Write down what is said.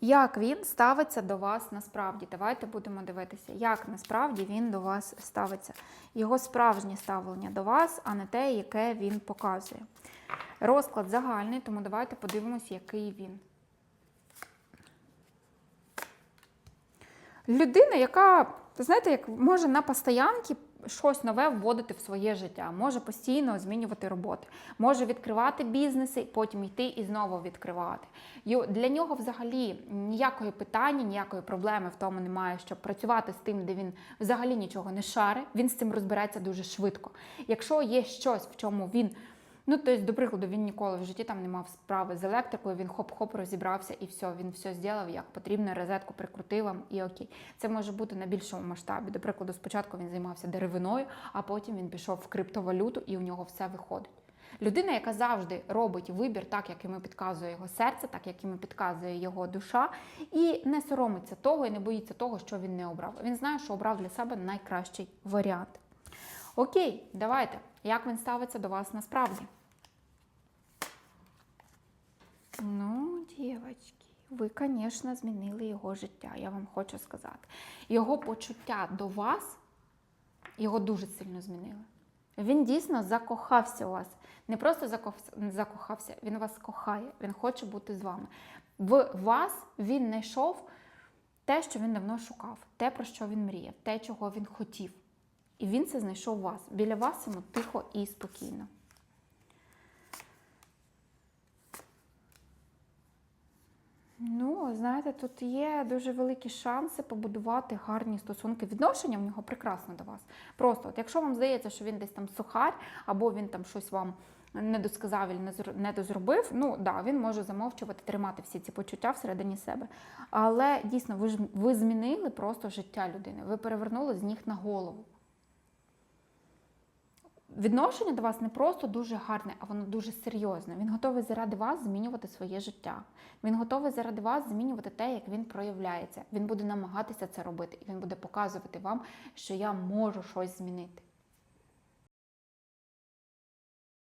Як він ставиться до вас насправді? Давайте будемо дивитися, як насправді він до вас ставиться. Його справжнє ставлення до вас, а не те, яке він показує. Розклад загальний, тому давайте подивимось, який він. Людина, яка, знаєте, як може на постоянки щось нове вводити в своє життя, може постійно змінювати роботи, може відкривати бізнеси, потім йти і знову відкривати. І Для нього взагалі ніякої питання, ніякої проблеми в тому немає, щоб працювати з тим, де він взагалі нічого не шарить, Він з цим розбереться дуже швидко. Якщо є щось, в чому він Ну, тобто, до прикладу, він ніколи в житті там не мав справи з електрикою, він хоп-хоп розібрався і все, він все зробив як потрібно, розетку прикрутив і окей. Це може бути на більшому масштабі. До прикладу, спочатку він займався деревиною, а потім він пішов в криптовалюту і у нього все виходить. Людина, яка завжди робить вибір, так як йому підказує його серце, так як йому підказує його душа, і не соромиться того і не боїться того, що він не обрав. Він знає, що обрав для себе найкращий варіант. Окей, давайте. Як він ставиться до вас насправді? Ну, дівчатки, ви, звісно, змінили його життя, я вам хочу сказати. Його почуття до вас його дуже сильно змінили. Він дійсно закохався у вас. Не просто закохався, він вас кохає, він хоче бути з вами. В вас він знайшов те, що він давно шукав, те, про що він мріяв, те, чого він хотів. І він це знайшов у вас. Біля вас йому тихо і спокійно. Ну, знаєте, тут є дуже великі шанси побудувати гарні стосунки. Відношення в нього прекрасно до вас. Просто, от якщо вам здається, що він десь там сухар, або він там щось вам не досказав і не дозробив, ну да, він може замовчувати, тримати всі ці почуття всередині себе. Але дійсно, ви ж ви змінили просто життя людини. Ви перевернули з ніг на голову. Відношення до вас не просто дуже гарне, а воно дуже серйозне. Він готовий заради вас змінювати своє життя. Він готовий заради вас змінювати те, як він проявляється. Він буде намагатися це робити, і він буде показувати вам, що я можу щось змінити.